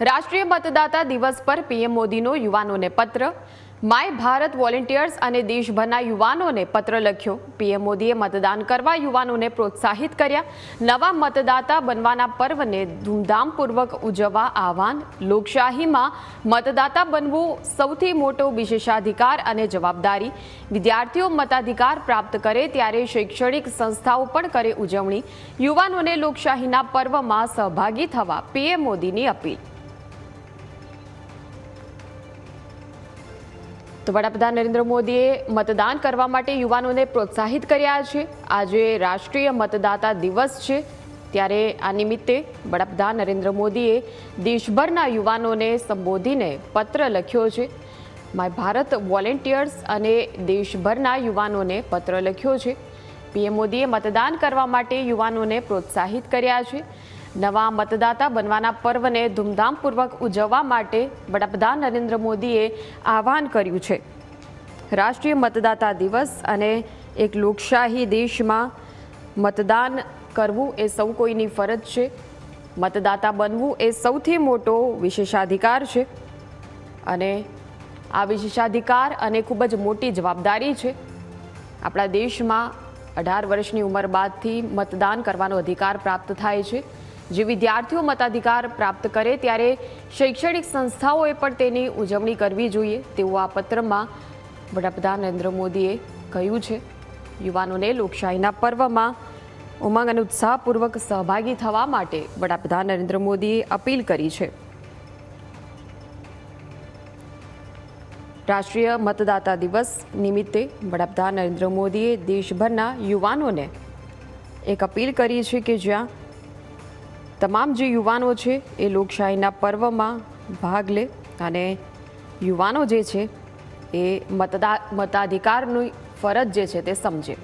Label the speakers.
Speaker 1: રાષ્ટ્રીય મતદાતા દિવસ પર પીએમ મોદીનો યુવાનોને પત્ર. માય ભારત વોલેન્ટિયર્સ અને દેશભરના યુવાનોને પત્ર લખ્યો. પીએમ મોદીએ મતદાન કરવા યુવાનોને પ્રોત્સાહિત કર્યા. નવા મતદાતા બનવાના પર્વને ધૂમધામપૂર્વક ઉજવવા આહવાન. લોકશાહીમાં મતદાતા બનવું સૌથી મોટો વિશેષાધિકાર અને જવાબદારી. વિદ્યાર્થીઓ મતાધિકાર પ્રાપ્ત કરે ત્યારે શૈક્ષણિક સંસ્થાઓ પણ કરે ઉજવણી. યુવાનોને લોકશાહીના પર્વમાં સહભાગી થવા પીએમ મોદીની અપીલ. તો વડાપ્રધાન નરેન્દ્ર મોદીએ મતદાન કરવા માટે યુવાનોને પ્રોત્સાહિત કર્યા છે. આજે રાષ્ટ્રીય મતદાતા દિવસ છે. ત્યારે આ નિમિત્તે વડાપ્રધાન નરેન્દ્ર મોદીએ દેશભરના યુવાનોને સંબોધીને પત્ર લખ્યો છે. માય ભારત વોલેન્ટિયર્સ અને દેશભરના યુવાનોને પત્ર લખ્યો છે. પીએમ મોદીએ મતદાન કરવા માટે યુવાનોને પ્રોત્સાહિત કર્યા છે. નવા મતદાતા બનવાના પર્વને ધૂમધામપૂર્વક ઉજવવા માટે વડાપ્રધાન નરેન્દ્ર મોદીએ આહવાન કર્યું છે. રાષ્ટ્રીય મતદાતા દિવસ અને એક લોકશાહી દેશમાં મતદાન કરવું એ સૌ કોઈની ફરજ છે. મતદાતા બનવું એ સૌથી મોટો વિશેષાધિકાર છે. અને આ વિશેષાધિકાર અને ખૂબ જ મોટી જવાબદારી છે. આપણા દેશમાં અઢાર વર્ષની ઉંમર બાદથી મતદાન કરવાનો અધિકાર પ્રાપ્ત થાય છે. જે વિદ્યાર્થીઓ મતાધિકાર પ્રાપ્ત કરે ત્યારે શૈક્ષણિક સંસ્થાઓએ પણ તેની ઉજવણી કરવી જોઈએ તેવું આ પત્રમાં વડાપ્રધાન નરેન્દ્ર મોદીએ કહ્યું છે. યુવાનોને લોકશાહીના પર્વમાં ઉમંગ અને ઉત્સાહપૂર્વક સહભાગી થવા માટે વડાપ્રધાન નરેન્દ્ર મોદીએ અપીલ કરી છે. રાષ્ટ્રીય મતદાતા દિવસ નિમિત્તે વડાપ્રધાન નરેન્દ્ર મોદીએ દેશભરના યુવાનોને એક અપીલ કરી છે કે જ્યાં તમામ જે યુવાનો છે, એ લોકશાહીના પર્વમાં ભાગ લે અને યુવાનો જે છે, એ મતદા, મતાધિકારની ફરજ જે છે, તે સમજે.